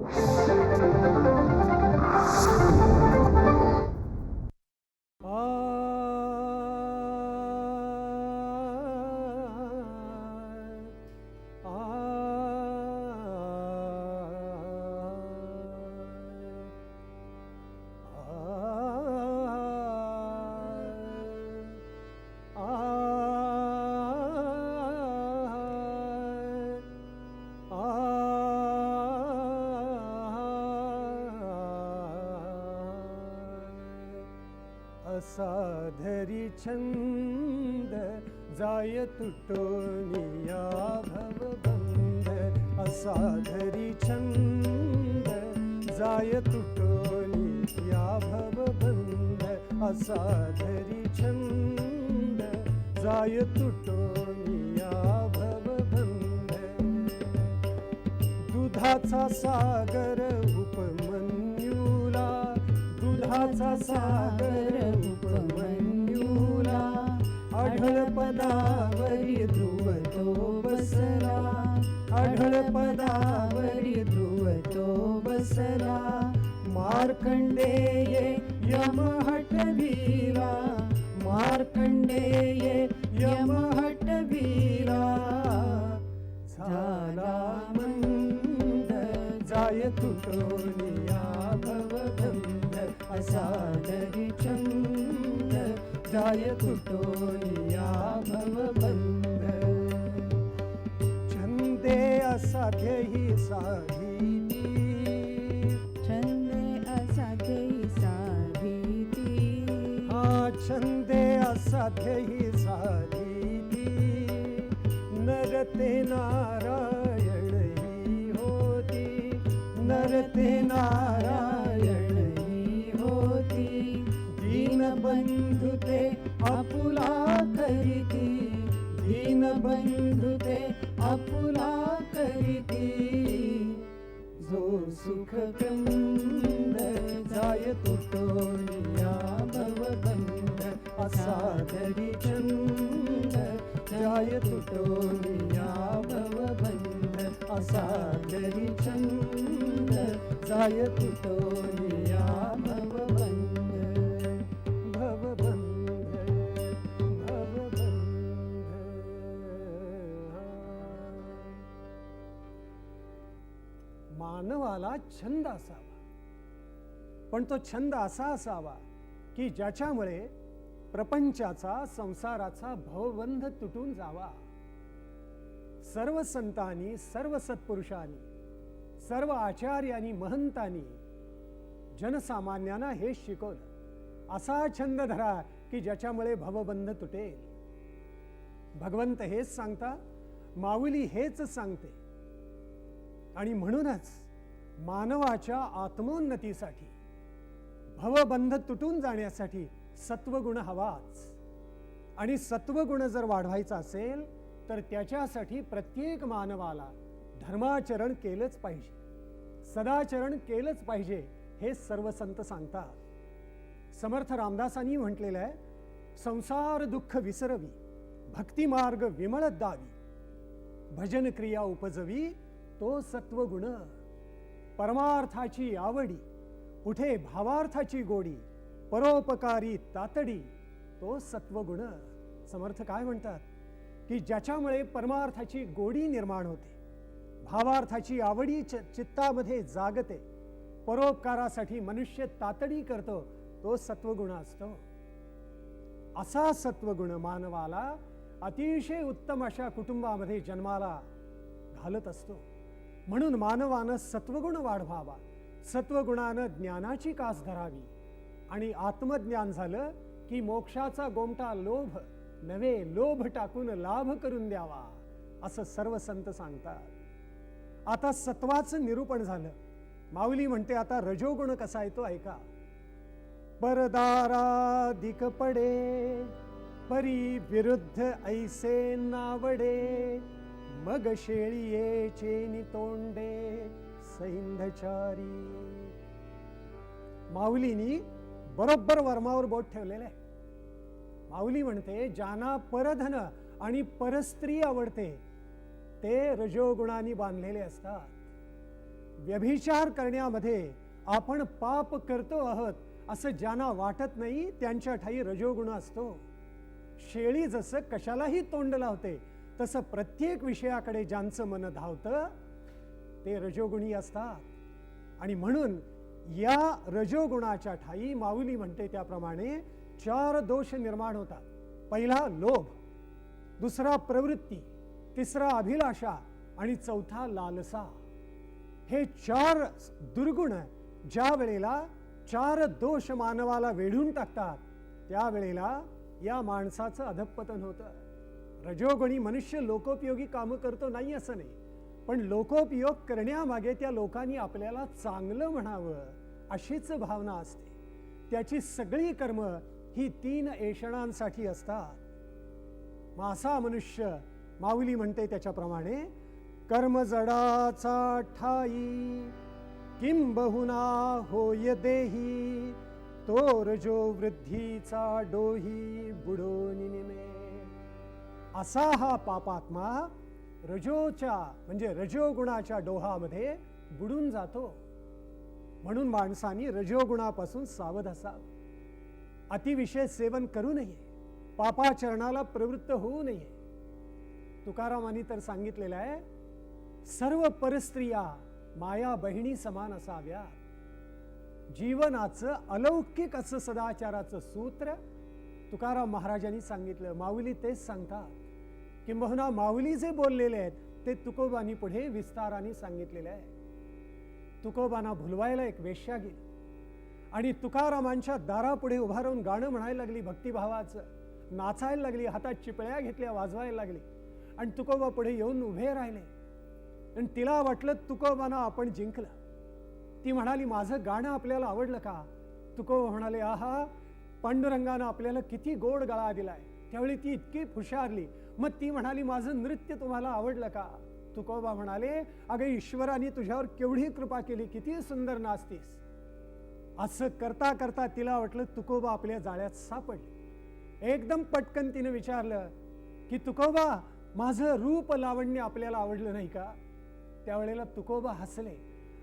असा छन्द छाय त्रुटोनिया भवभ असाधरि छन्द जय त्रुटो निया असाधरि छन्द जय त्रुटोनिया भ दुधाचा सागर उपमन्युला दुधाचा सागर आढळ पदावरी ध्रुव तो बसला. आढळ पदावरी ध्रुव तो बसला. मार्कंडेय यमहट हटवीरा मार्कंडेय यमहट हटवीरा झाला मंद जाय तुटोलिया भवबंध असा दरी छंद जाय तुटोनिया भवबंध छंदे असाध्य ही साधी छंदे असाध्य साधिती. हा छंदे असाध्य ही साधी नरते नारायण ही होती. नरते नारायण बंधुते ते आपुला करीती. जो सुख कंद जाय तो तुटोनिया भवबंध असा धरी चंद जाय तुटोनिया भवबंध असा धरी चंद जाय तुटोनिया मानवाला छंद असावा. पण तो छंद असा असावा की ज्याच्यामुळे प्रपंचाचा संसाराचा भवबंध तुटून जावा. सर्व संतांनी सर्व सत्पुरुषांनी सर्व आचार्यांनी महंतांनी जनसामान्यांना हे शिकवलं. असा छंद धरा की ज्याच्यामुळे भवबंध तुटेल. भगवंत हेच सांगता माऊली हेच सांगते. आणि म्हणूनच मानवाच्या आत्मोन्नतीसाठी भवबंध तुटून जाण्यासाठी सत्वगुण हवाच. आणि सत्वगुण जर वाढवायचा असेल तर त्याच्यासाठी प्रत्येक मानवाला धर्माचरण केलंच पाहिजे. सदाचरण केलंच पाहिजे हे सर्व संत सांगतात. समर्थ रामदासांनी म्हटलेलं आहे संसार दुःख विसरवी भक्तिमार्ग विमळत दावी. भजन क्रिया उपजवी तो सत्वगुण. परमार्थाची आवडी कुठे भावार्थाची गोडी परोपकारी तातडी तो सत्वगुण. समर्थ काय म्हणतात? की ज्याच्यामुळे परमार्थाची गोडी निर्माण होते भावार्थाची आवडी च- चित्तामध्ये जागते परोपकारासाठी मनुष्य तातडी करतो तो सत्वगुण असतो. असा सत्वगुण मानवाला अतिशय उत्तम अशा कुटुंबामध्ये जन्माला घालत असतो. म्हणून मानवानं सत्वगुण वाढवावा. सत्वगुणानं ज्ञानाची कास धरावी. आणि आत्मज्ञान झालं की मोक्षाचा गोमटा लोभ नवे लोभ टाकून लाभ करून द्यावा असं सर्व संत सांगतात. आता सत्वाचं निरूपण झालं. माऊली म्हणते आता रजोगुण कसा आहे तो ऐका. परदाराधिक पडे परी विरुद्ध ऐसे नावडे मग शेळीये चेनी तोंडे सैंधचारी. माऊलीनी बरोबर वर्मावर बोट ठेवलेलं आहे. माऊली म्हणते ज्यांना परधन आणि परस्त्री आवडते ते रजोगुणांनी बांधलेले असतात. व्यभिचार करण्यामध्ये आपण पाप करतो आहोत असं ज्यांना वाटत नाही त्यांच्या ठाई रजोगुण असतो. शेळी जसं कशालाही तोंड लावते तसं प्रत्येक विषयाकडे ज्यांचं मन धावतं ते रजोगुणी असतात. आणि म्हणून या रजोगुणाच्या ठाई माऊली म्हणते त्याप्रमाणे चार दोष निर्माण होतात. पहिला लोभ दुसरा प्रवृत्ती तिसरा अभिलाषा आणि चौथा लालसा. हे चार दुर्गुण ज्या वेळेला चार दोष मानवाला वेढून टाकतात त्यावेळेला या माणसाचं अधपतन होतं. रजोगुणी मनुष्य लोकोपयोगी कामं करतो नाही असं नाही. पण लोकोपयोग करण्यामागे त्या लोकांनी आपल्याला चांगलं म्हणावं अशीच भावना असते. त्याची सगळी कर्म ही तीन एषणांसाठी असतात. मासा मनुष्य माऊली म्हणते त्याच्याप्रमाणे कर्म जडाचा ठाई किंबहुना होय देही तो रजो वृद्धीचा डोही बुडोनी निमे असा हा पापात्मा रजोच्या म्हणजे रजोगुणाच्या डोहामध्ये बुडून जातो. म्हणून माणसांनी रजोगुणापासून सावध असावं. अतिविषय सेवन करू नये. पापाचरणाला प्रवृत्त होऊ नये. तुकारामांनी तर सांगितलेलं आहे सर्व परस्त्रिया माया बहिणी समान असाव्या. जीवनाचं अलौकिक असं सदाचाराचं सूत्र तुकाराम महाराजांनी सांगितलं. माऊली तेच सांगतात. किंबहुना माऊली जे बोललेले आहेत ते तुकोबानी पुढे विस्ताराने सांगितलेले आहे. तुकोबाना भुलवायला एक वेश्या गेली. आणि तुकारामांच्या दारापुढे उभा राहून गाणं म्हणायला लागली भक्तिभावाचं. नाचायला लागली हातात चिपळ्या घेतल्या वाजवायला लागली. आणि तुकोबा पुढे येऊन उभे राहिले. आणि तिला वाटलं तुकोबाना आपण जिंकलं. ती म्हणाली माझं गाणं आपल्याला आवडलं का? तुकोबा म्हणाले आहा पांडुरंगानं आपल्याला किती गोड गळा दिलाय. त्यावेळी ती इतकी हुशारली. मग ती म्हणाली माझं नृत्य तुम्हाला आवडलं का? तुकोबा म्हणाले अगं ईश्वराने तुझ्यावर केवढी कृपा केली किती सुंदर नाचतीस. असं करता करता तिला वाटलं तुकोबा आपल्या जाळ्यात सापडले. एकदम पटकन तिने विचारलं की तुकोबा माझं रूप लावण्य आपल्याला आवडलं नाही का? त्यावेळेला तुकोबा हसले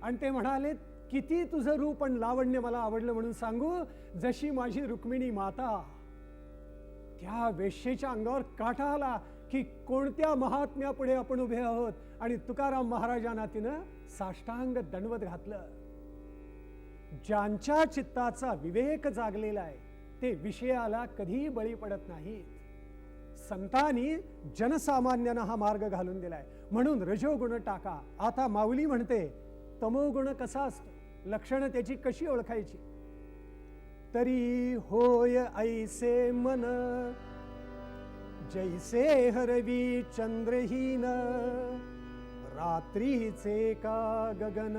आणि ते म्हणाले किती तुझं रूप आणि लावण्य मला आवडलं म्हणून सांगू जशी माझी रुक्मिणी माता त्या वेश्येच्या अंगावर काटा आला की कोणत्या महात्म्यापुढे आपण उभे आहोत? आणि तुकाराम महाराजांना तिनं साष्टांग दंडवत घातलं. ज्यांच्या चित्ताचा विवेक जागलेला आहे ते विषयाला कधीही बळी पडत नाहीत. संतांनी जनसामान्यांना हा मार्ग घालून दिलाय. म्हणून रजोगुण टाका. आता माऊली म्हणते तमोगुण कसा असतो? लक्षणं त्याची कशी ओळखायची? तरी होय ऐसे मन जैसे हरवी चंद्रहीन रात्रीचे का गगन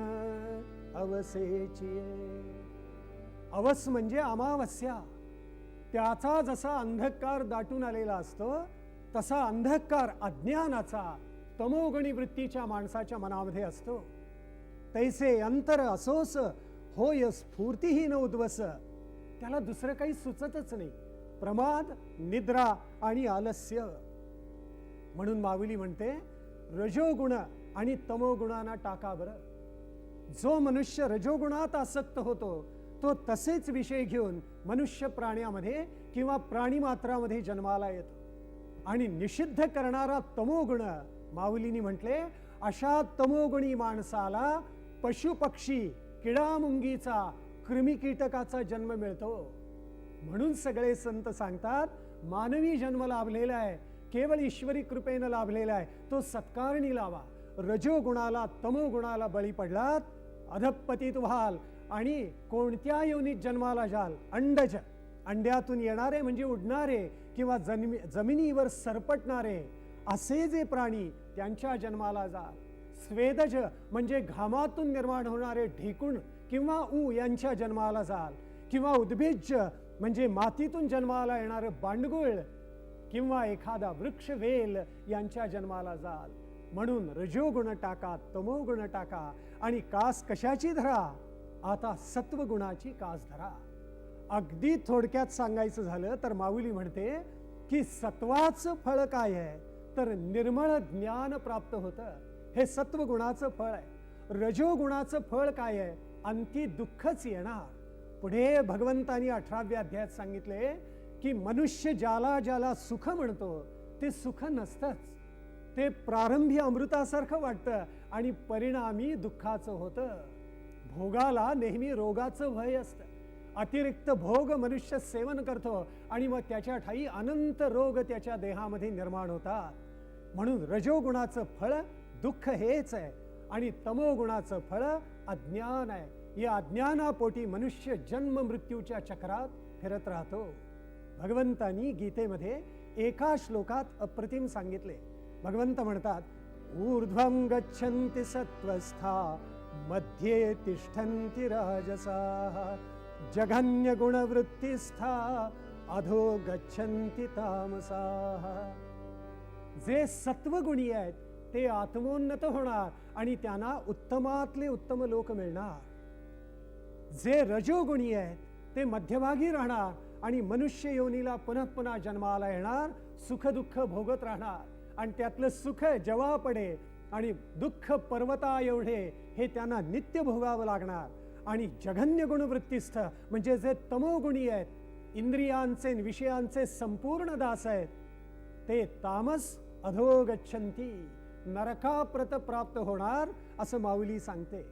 अवसेची अवस म्हणजे अमावस्या. त्याचा जसा अंधकार दाटून आलेला असतो तसा अंधकार अज्ञानाचा तमोगणी वृत्तीच्या माणसाच्या मनामध्ये असतो. तैसे अंतर असोस होय स्फूर्तीहीन उद्वस त्याला दुसरं काही सुचतच नाही. प्रमाद निद्रा आणि आलस्य. म्हणून माऊली म्हणते रजोगुण आणि तमोगुणांना टाका बरं. जो मनुष्य रजोगुणात आसक्त होतो तो तसेच विषय घेऊन मनुष्य प्राण्यामध्ये किंवा प्राणीमात्रामध्ये जन्माला येतो. आणि निषिद्ध करणारा तमोगुण माऊलीनी म्हटले अशा तमोगुणी माणसाला पशुपक्षी किडामुंगीचा कृमी कीटकाचा जन्म मिळतो. म्हणून सगळे संत सांगतात मानवी जन्म लाभलेला आहे केवळ ईश्वरी कृपेनं लाभलेला आहे तो सत्कारणी लावा. रजोगुणाला तमोगुणाला बळी पडलात अधपतीत व्हाल. आणि कोणत्या योनीत जन्माला जाल? अंडज. अंड्यातून येणारे म्हणजे उडणारे किंवा जन्मी जमिनीवर सरपटणारे. असे जे प्राणी त्यांच्या जन्माला जाल. स्वेदज म्हणजे घामातून निर्माण होणारे ढेकूण किंवा ऊ यांच्या जन्माला जाल किंवा उद्भिज्य म्हणजे मातीतून जन्माला येणारं बांडगुळ किंवा एखादा वृक्ष वेल यांच्या जन्माला जाल. म्हणून रजोगुण टाका तमोगुण टाका आणि कास कशाची धरा? आता सत्वगुणाची कास धरा. अगदी थोडक्यात सांगायचं झालं तर माऊली म्हणते की सत्वाचं फळ काय आहे? तर निर्मळ ज्ञान प्राप्त होतं. हे सत्वगुणाचं फळ आहे. रजोगुणाचं फळ काय आहे? अंती दुःखच येणार. पुढे भगवंतानी अठराव्या अध्यायात सांगितले की मनुष्य ज्याला ज्याला सुख म्हणतो ते सुख नसतंच. ते प्रारंभी अमृतासारखं वाटतं आणि परिणामी दुःखाचं होतं. भोगाला नेहमी रोगाचं भय असतं. अतिरिक्त भोग मनुष्य सेवन करतो आणि मग त्याच्या ठाई अनंत रोग त्याच्या देहामध्ये निर्माण होतात. म्हणून रजोगुणाचं फळ दुःख हेच आहे आणि तमोगुणाचं फळ अज्ञान आहे. या अज्ञानापोटी मनुष्य जन्म मृत्यूच्या चक्रात फिरत राहतो. भगवंतानी गीतेमध्ये एका श्लोकात अप्रतिम सांगितले. भगवंत म्हणतात ऊर्ध्वं गच्छन्ति सत्वस्था मध्ये तिष्ठन्ति राजसाः जघन्यगुणवृत्तिस्था अधो गच्छन्ति तामसाः. जे सत्वगुणी आहेत ते आत्मोन्नत होणार आणि त्यांना उत्तमातले उत्तम लोक मिळणार. जे रजोगुणी आहेत ते मध्यभागी राहणार आणि मनुष्य योनीला पुन्हा पुन्हा जन्माला येणार सुखदुःख भोगत राहणार. आणि त्यातलं सुख जेव्हा पडे आणि दुःख पर्वता एवढे हे त्यांना नित्य भोगावं लागणार. आणि जघन्य गुणवृत्तीस्थ म्हणजे जे तमोगुणी आहेत इंद्रियांचे विषयांचे संपूर्ण दास आहेत ते तामस अधोगच्छन्ती नरकाप्रत प्राप्त होणार असं माऊली सांगते.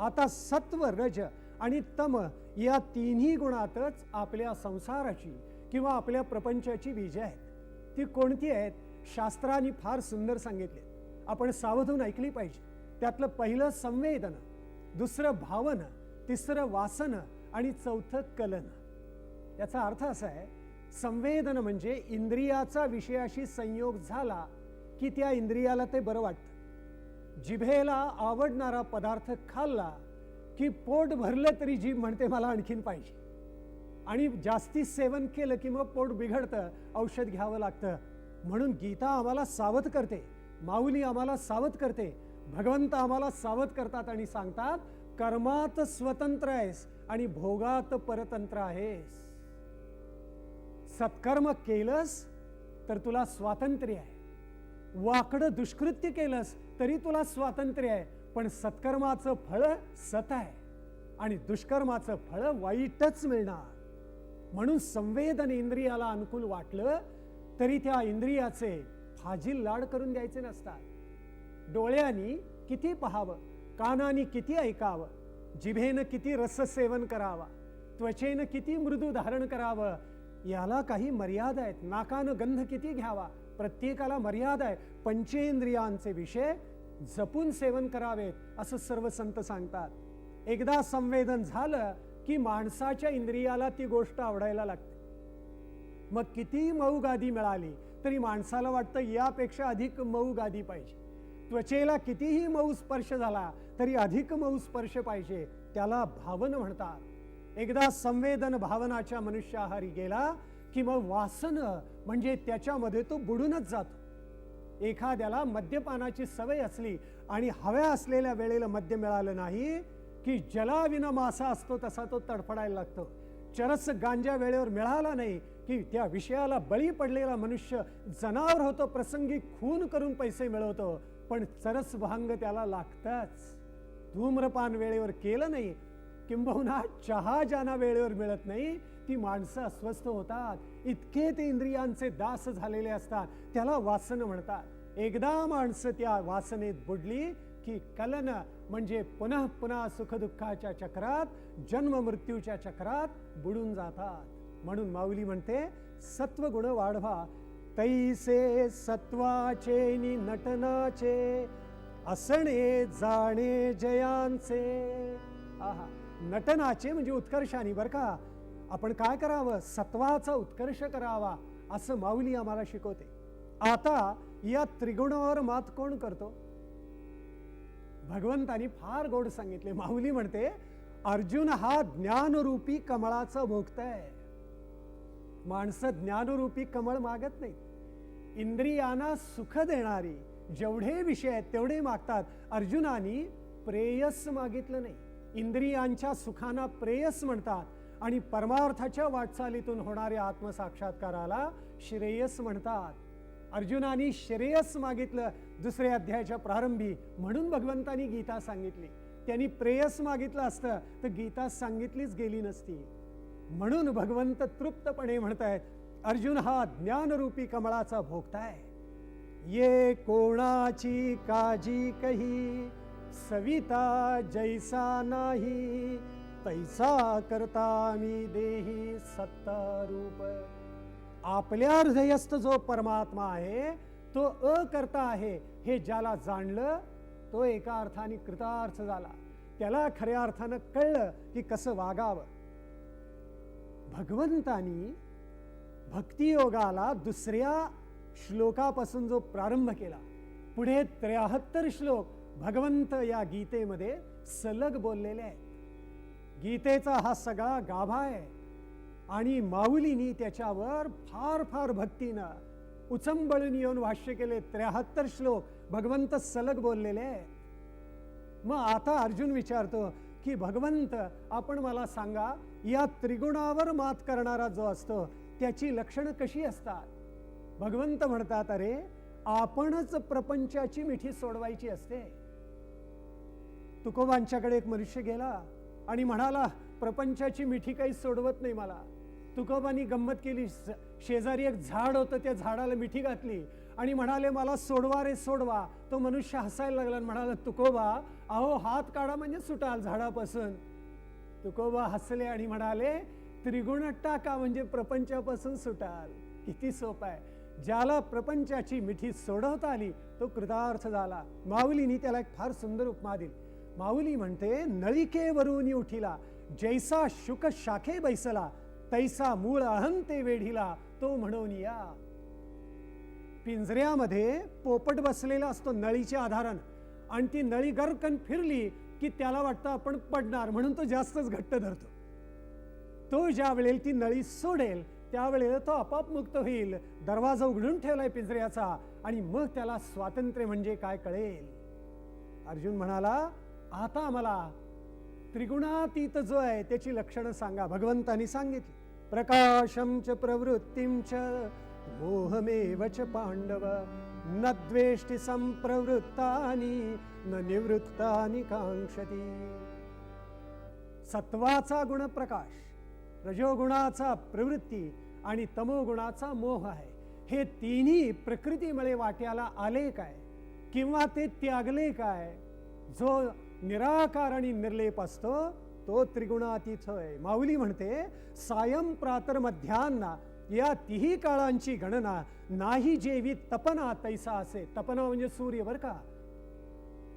आता सत्व रज आणि तम या तिन्ही गुणातच आपल्या संसाराची किंवा आपल्या प्रपंचाची बीजे आहेत. ती कोणती आहेत? शास्त्रांनी फार सुंदर सांगितले. आपण सावधून ऐकली पाहिजे. त्यातलं पहिलं संवेदन दुसरं भावन तिसरं वासन आणि चौथं कलन. याचा अर्थ असा आहे संवेदन म्हणजे इंद्रियाचा विषयाशी संयोग झाला की त्या इंद्रियाला ते बरं वाटतं. जिभेला आवडणारा पदार्थ खाल्ला की पोट भरलं तरी जीभ म्हणते मला आणखीन पाहिजे. आणि जास्ती सेवन केलं की मग पोट बिघडतं औषध घ्यावं लागतं. म्हणून गीता आम्हाला सावध करते माऊली आम्हाला सावध करते भगवंत आम्हाला सावध करतात आणि सांगतात कर्मात स्वतंत्र आहेस आणि भोगात परतंत्र आहेस. सत्कर्म केलंस तर तुला स्वातंत्र्य आहे. वाकडं दुष्कृत्य केलंस तरी तुला स्वातंत्र्य आहे. पण सत्कर्माचं फळ सत आहे आणि दुष्कर्माचं फळ वाईटच मिळणार. म्हणून संवेदन इंद्रियाला अनुकूल वाटलं तरी त्या इंद्रियाचे फाजील लाड करून द्यायचे नसतात. डोळ्यांनी किती पहावं कानाने किती ऐकावं जिभेनं किती रससेवन करावा त्वचेनं किती मृदू धारण करावं याला काही मर्यादा आहेत. नाकानं गंध किती घ्यावा प्रत्येकाला मर्यादा आहे. पंचेंद्रियांचे विषय जपून सेवन करावेत असं सर्व संत सांगतात. एकदा संवेदन झालं की माणसाच्या इंद्रियाला ती गोष्ट आवडायला लागते. मग किती मऊ गादी मिळाली तरी माणसाला वाटतं यापेक्षा अधिक मऊ गादी पाहिजे. त्वचेला कितीही मऊ स्पर्श झाला तरी अधिक मऊ स्पर्श पाहिजे त्याला भावन म्हणतात. एकदा संवेदन भावनाच्या मनुष्याहारी गेला की मग वासन म्हणजे त्याच्यामध्ये तो बुडूनच जातो. एखाद्याला मद्यपानाची सवय असली आणि हव्या असलेल्या वेळेला मद्य मिळालं नाही की जलाविना मासा असतो तसा तो तडफडायला लागतो. चरस गांजा वेळेवर मिळाला नाही की त्या विषयाला बळी पडलेला मनुष्य जनावर होतो प्रसंगी खून करून पैसे मिळवतो पण चरस भांग त्याला लागतच. धूम्रपान वेळेवर केलं नाही किंबहुना चहा ज्यांना वेळेवर मिळत नाही ती माणसं अस्वस्थ होतात इतके ते इंद्रियांचे दास झालेले असतात त्याला वासन म्हणतात. एकदा माणसं त्या वासनेत बुडली की कलन म्हणजे पुन्हा पुन्हा सुखदुःखाच्या चक्रात जन्म मृत्यूच्या चक्रात बुडून जातात. म्हणून माऊली म्हणते सत्वगुण वाढवा. तैसे सत्वाचे नि नटनाचे असणे जाणे जयांचे. आहा नटनाचे म्हणजे उत्कर्षाने बरं का? आपण काय करावं? सत्वाचा उत्कर्ष करावा असं माऊली आम्हाला शिकवते. आता या त्रिगुणावर मात कोण करतो? भगवंतानी फार गोड सांगितले. माऊली म्हणते अर्जुन हा ज्ञानरूपी कमळाचा भोगत आहे. माणसं ज्ञानरूपी कमळ मागत नाहीत. इंद्रियांना सुख देणारी जेवढे विषय आहेत तेवढे मागतात. अर्जुनानी प्रेयस मागितलं नाही. इंद्रियांच्या सुखांना प्रेयस म्हणतात. आणि परमार्थाच्या वाटचालीतून होणाऱ्या आत्मसाक्षात्काराला श्रेयस म्हणतात. अर्जुनाने श्रेयस मागितलं दुसऱ्या अध्यायाच्या प्रारंभी म्हणून भगवंतानी गीता सांगितली. त्यांनी प्रेयस मागितलं असतं तर गीता सांगितलीच गेली नसती. म्हणून भगवंत तृप्तपणे म्हणतायत अर्जुन हा ज्ञानरूपी कमळाचा भोगताय ये कोणाची काजी कही सविता जैसा नाही तैसा करता मी देही सत्ता रूप आपल्या हृदयस्थ जो परमात्मा आहे तो अकर्ता आहे हे ज्याला जाणलं तो एका अर्थाने कृतार्थ झाला. त्याला खऱ्या अर्थानं कळलं की कसं वागावं. भगवंतानी भक्तियोगाला दुसऱ्या श्लोकापासून जो प्रारंभ केला पुढे त्र्याहत्तर श्लोक भगवंत या गीतेमध्ये सलग बोललेले आहेत. गीतेचा हा सगळा गाभा आहे. आणि माऊलीनी त्याच्यावर फार फार भक्तीनं उचंबळून येऊन भाष्य केले त्र्याहत्तर श्लोक भगवंत सलग बोललेले. आहेत मग आता अर्जुन विचारतो की भगवंत आपण मला सांगा या त्रिगुणावर मात करणारा जो असतो त्याची लक्षणं कशी असतात? भगवंत म्हणतात अरे आपणच प्रपंचाची मिठी सोडवायची असते. तुकोबांच्याकडे एक मनुष्य गेला. आणि म्हणाला प्रपंचाची मिठी काही सोडवत नाही मला. तुकोबांनी गंमत केली. शेजारी एक झाड होतं त्या झाडाला मिठी घातली. आणि म्हणाले मला सोडवा रे सोडवा. तो मनुष्य हसायला लागला आणि म्हणाला तुकोबा अहो हात काढा म्हणजे सुटाल झाडापासून. तुकोबा हसले आणि म्हणाले त्रिगुण टाका म्हणजे प्रपंचापासून सुटाल. किती सोपं आहे. ज्याला प्रपंचाची मिठी सोडवता आली तो कृतार्थ झाला. माऊलीनी त्याला एक फार सुंदर उपमा दिली. माऊली म्हणते नळिकेवरून उठिला जैसा शुक शाखे बैसला तैसा मूळ अहंते वेढिला तो म्हणून या. पिंजऱ्यामध्ये पोपट बसलेला असतो नळीच्या आधारानं. आणि ती नळी गरकन फिरली की त्याला वाटतं आपण पडणार म्हणून तो जास्तच घट्ट धरतो. तो ज्या वेळेला ती नळी सोडेल त्यावेळेला तो आपाप मुक्त होईल. दरवाजा उघडून ठेवलाय पिंजऱ्याचा आणि मग त्याला स्वातंत्र्य म्हणजे काय कळेल? अर्जुन म्हणाला आता मला त्रिगुणातीत जो आहे त्याची लक्षणं सांगा. भगवंतानी सांगितली. प्रकाशम च प्रवृत्तीम च मोहमेव च पांडव न द्वेष्टी संप्रवृत्तानी न निवृत्तानी कांक्षती सत्वाचा गुण प्रकाश रजोगुणाचा प्रवृत्ती आणि तमोगुणाचा मोह आहे. हे तिन्ही प्रकृतीमुळे वाट्याला आले काय? किंवा ते त्यागले काय? जो निराकार आणि निर्लेप असतो तो त्रिगुणातीत आहे माऊली म्हणते सायम प्रातर मध्यान्ना या तिही काळांची गणना नाही जेवी तपना तैसा असे. तपना म्हणजे सूर्य बर का?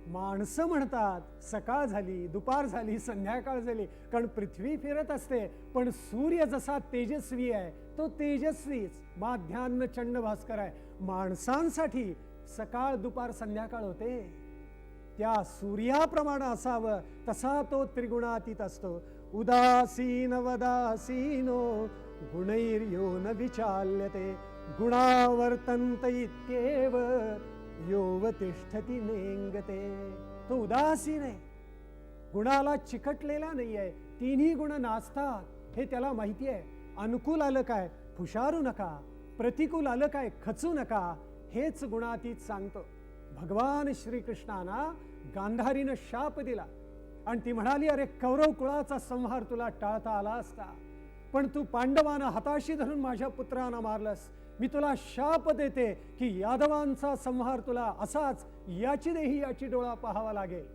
माणसं म्हणतात सकाळ झाली दुपार झाली संध्याकाळ झाली कारण पृथ्वी फिरत असते पण सूर्य जसा तेजस्वी आहे तो तेजस्वीच. माध्यान्न चंड भास्कर आहे. माणसांसाठी सकाळ दुपार संध्याकाळ होते. त्या सूर्याप्रमाणे असावं तसा तो त्रिगुणातीत असतो. उदासीन वदासीनो गुणैर्यो न विचाल्यते. गुणावर्तंत इतकेव योव तिष्ठती नेंगते. तो उदासीन आहे. गुणाला चिकटलेला नाही आहे तिन्ही गुण नाचतात हे त्याला माहिती आहे. अनुकूल आलं काय? फुशारू नका. प्रतिकूल आलं काय? खचू नका. हेच गुणातीत सांगतो. भगवान श्रीकृष्णाना गांधारीनं शाप दिला. आणि ती म्हणाली अरे कौरव कुळाचा संहार तुला टाळता आला असता. पण तू पांडवांना हाताशी धरून माझ्या पुत्रांना मारलंस. मी तुला शाप देते की यादवांचा संहार तुला असाच याची देही याची डोळा पाहावा लागेल.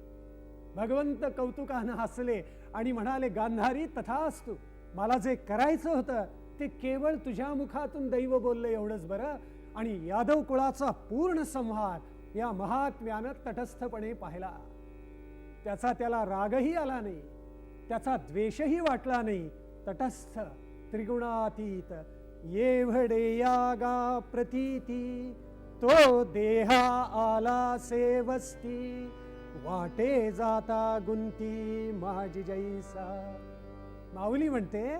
भगवंत कौतुकानं हसले आणि म्हणाले गांधारी तथा असतो मला जे करायचं होतं ते केवळ तुझ्या मुखातून दैव बोललं एवढंच बरं. आणि यादव कुळाचा पूर्ण संहार या महात्म्यानं तटस्थपणे पाहिला. त्याचा त्याला रागही आला नाही. त्याचा द्वेषही वाटला नाही. तटस्थ त्रिगुणातीत येवडे यागा प्रतीती तो देहा आला सेवस्ती. वाटे जाता गुंती माझी जैसा. माऊली म्हणते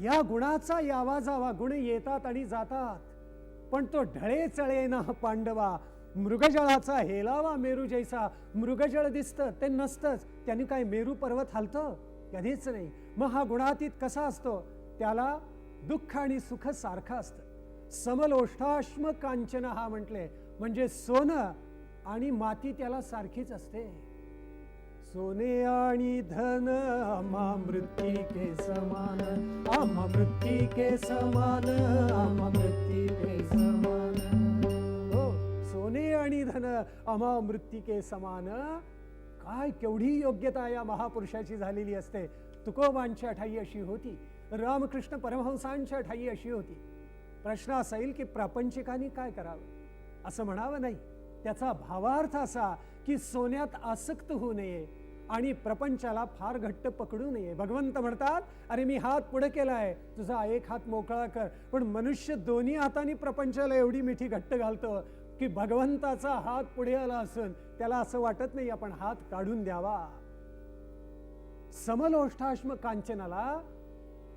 या गुणाचा यावा जावा गुण येतात आणि जातात. पण तो ढळे चळे ना पांडवा मृगजळाचा हेलावा मेरू जैसा मृगजळ दिसतं ते नसतंच. त्यांनी काय मेरू पर्वत हलतं? कधीच नाही. मग हा गुणातीत कसा असतो? त्याला दुःख आणि सुख सारखं असतं. समलोष्ठाश्म कांचन हा म्हटले. म्हणजे सोनं आणि माती त्याला सारखीच असते. सोने आणि धन आम्हा के समान आम्हा के समान आम्हा के समान. अमा धन समान. काय केवढी योग्यता या महापुरुषाची झालेली असते. तुकोबांच्या ठाई अशी होती. रामकृष्ण परमहंसांच्या ठाई अशी होती. प्रश्न असेल की प्रापंचिकांनी काय करावं? असं म्हणावं नाही. त्याचा भावार्थ असा की सोन्यात आसक्त होऊ नये आणि प्रपंचाला फार घट्ट पकडू नये. भगवंत म्हणतात अरे मी हात पुढे केलाय. तुझा एक हात मोकळा कर. पण मनुष्य दोन्ही हाताने प्रपंचाला एवढी मिठी घट्ट घालतो. की भगवंताचा हात पुढे आला असून त्याला असं वाटत नाही आपण हात काढून द्यावा. समलोष्ठाश्म कांचनाला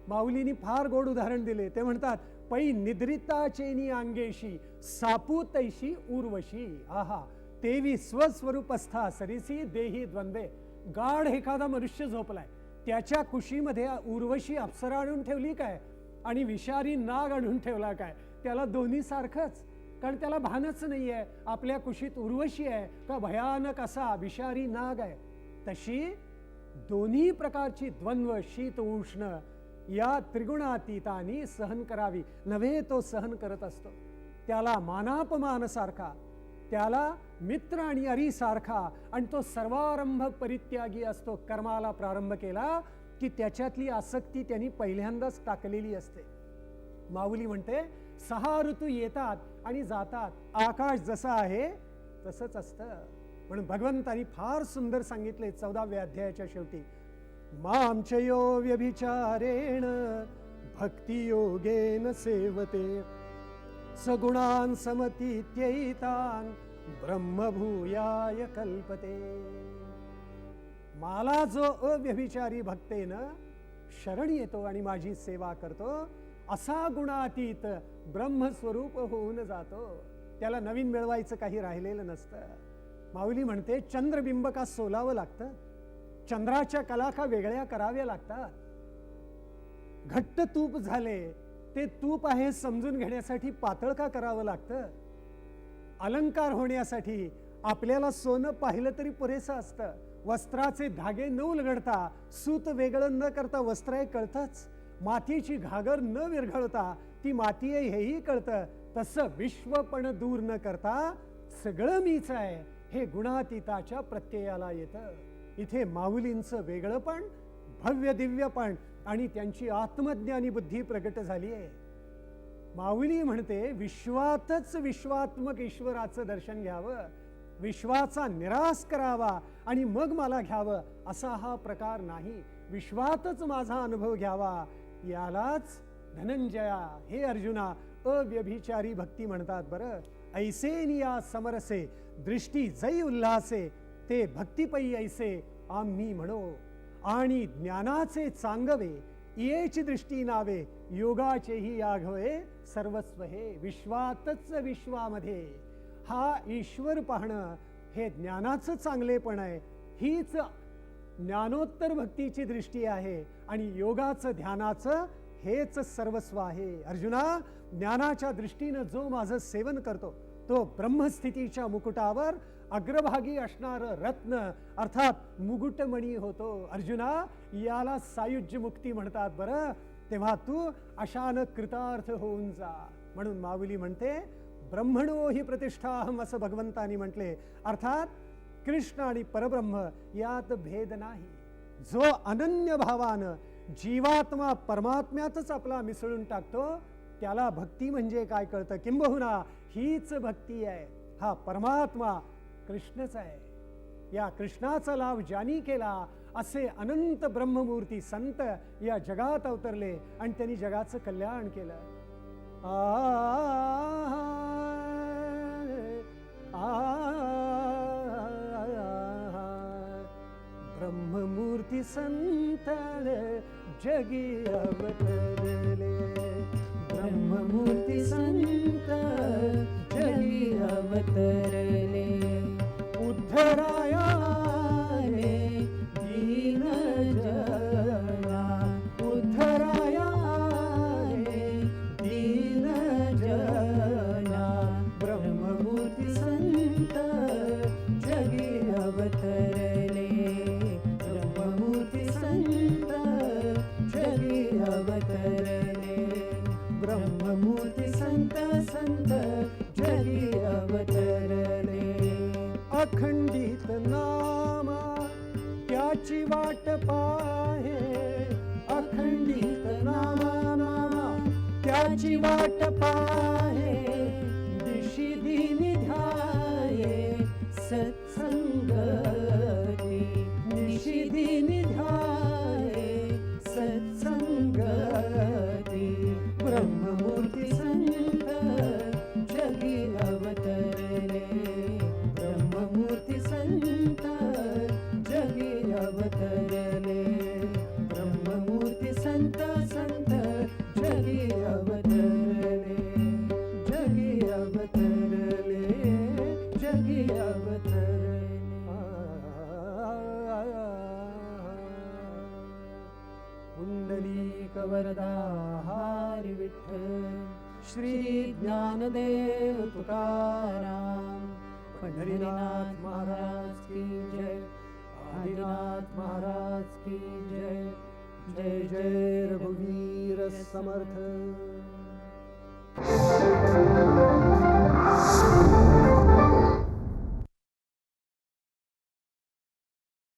माऊलीनी फार गोड उदाहरण दिले. ते म्हणतात पै निद्रिता चेनी अंगेशी सापू तैशी उर्वशी. आहा तेवी स्वस्वरूपस्था सरिसी देही द्वंद्वे. गाढ एखादा मनुष्य झोपलाय त्याच्या कुशीमध्ये उर्वशी अप्सरा आणून ठेवली काय? आणि विषारी नाग आणून ठेवला काय? त्याला दोन्ही सारखंच. कारण त्याला भानच नाहीये. आपल्या कुशीत उर्वशी आहे. का भयानक असा विषारी नाग आहे. तशी दोन्ही प्रकारची द्वंद्व शीत उष्ण या त्रिगुणातीतानी सहन करावी. नव्हे तो सहन करत असतो. त्याला मानापमान सारखा त्याला मित्र आणि अरी सारखा आणि तो सर्वारंभ परित्यागी असतो. कर्माला प्रारंभ केला की त्याच्यातली आसक्ती त्यांनी पहिल्यांदाच टाकलेली असते. माऊली म्हणते सहा ऋतू येतात आणि जातात. आकाश जसं आहे तसंच असतं. म्हणून भगवंतानी फार सुंदर सांगितले चौदाव्या अध्यायाच्या शेवटी. मामचयो व्यभिचारेण भक्तियोगेन सेवते. सगुणान समतीत्यैतान ब्रह्मभूयाय कल्पते. मला जो अव्यभिचारी भक्तेनं शरण येतो आणि माझी सेवा करतो असा गुणातीत ब्रह्मस्वरूप होऊन जातो. त्याला नवीन मिळवायचं काही राहिलेलं नसतं. माऊली म्हणते चंद्रबिंब का सोलावं लागतं. चंद्राच्या कला का वेगळ्या कराव्या लागतात. घट्ट तूप झाले ते तूप आहे समजून घेण्यासाठी पातळ का करावं लागतं? अलंकार होण्यासाठी आपल्याला सोनं पाहिलं तरी पुरेसं असतं. वस्त्राचे धागे न उलगडता सूत वेगळं न करता वस्त्र हे कळतंच. मातीची घागर न विरघळता ती माती आहे हेही कळतं. तसं विश्व पण दूर न करता सगळं मीच आहे. हे गुणातीताच्या प्रत्ययाला येतं. इथे माऊलींचं वेगळं पण भव्य दिव्य पण आणि त्यांची आत्मज्ञानी बुद्धी प्रगट झाली आहे माऊली म्हणते विश्वातच विश्वात्मक ईश्वराचं दर्शन घ्यावं. विश्वाचा निराश करावा आणि मग मला घ्यावं. असा हा प्रकार नाही. विश्वातच माझा अनुभव घ्यावा. यालाच धनंजया. हे अर्जुना अव्यभिचारी भक्ती म्हणतात बरं. ऐसेनिया समरसे दृष्टी जै उल्हासे ते भक्तिपै ऐसे आम्ही म्हणो. आणि ज्ञानाचे चांगवे येची दृष्टी नावे योगाचेही याघवे सर्वस्व हे विश्वातच विश्वामध्ये. हा ईश्वर पाहणं हे ज्ञानाचं चांगलेपण आहे हीच ज्ञानोत्तर भक्तीची दृष्टी आहे आणि योगाचं ध्यानाचं हेच सर्वस्व आहे. अर्जुना ज्ञानाच्या दृष्टीनं जो माझं सेवन करतो तो ब्रह्मस्थितीच्या मुकुटावर अग्रभागी असणार रत्न अर्थात मुकुटमणी होतो. अर्जुना याला सायुज्य मुक्ती म्हणतात बरं. तेव्हा तू अशान कृतार्थ होऊन जा. म्हणून माऊली म्हणते ब्रह्मणो ही प्रतिष्ठाहम असं भगवंतानी म्हटले. अर्थात कृष्ण आणि परब्रह्म यात भेद नाही जो अनन्य भावानं जीवात्मा परमात्म्यातच आपला मिसळून टाकतो त्याला भक्ती म्हणजे काय कळतं किंबहुना हीच भक्ती आहे हा परमात्मा कृष्णच आहे या कृष्णाचा लाभ ज्यानी केला असे अनंत ब्रह्ममूर्ती संत या जगात अवतरले आणि त्यांनी जगाचं कल्याण केलं ब्रह्ममूर्ती संतळ जगी अवतरले. ब्रह्ममूर्ती संत जगी अवतरले. उद्धराया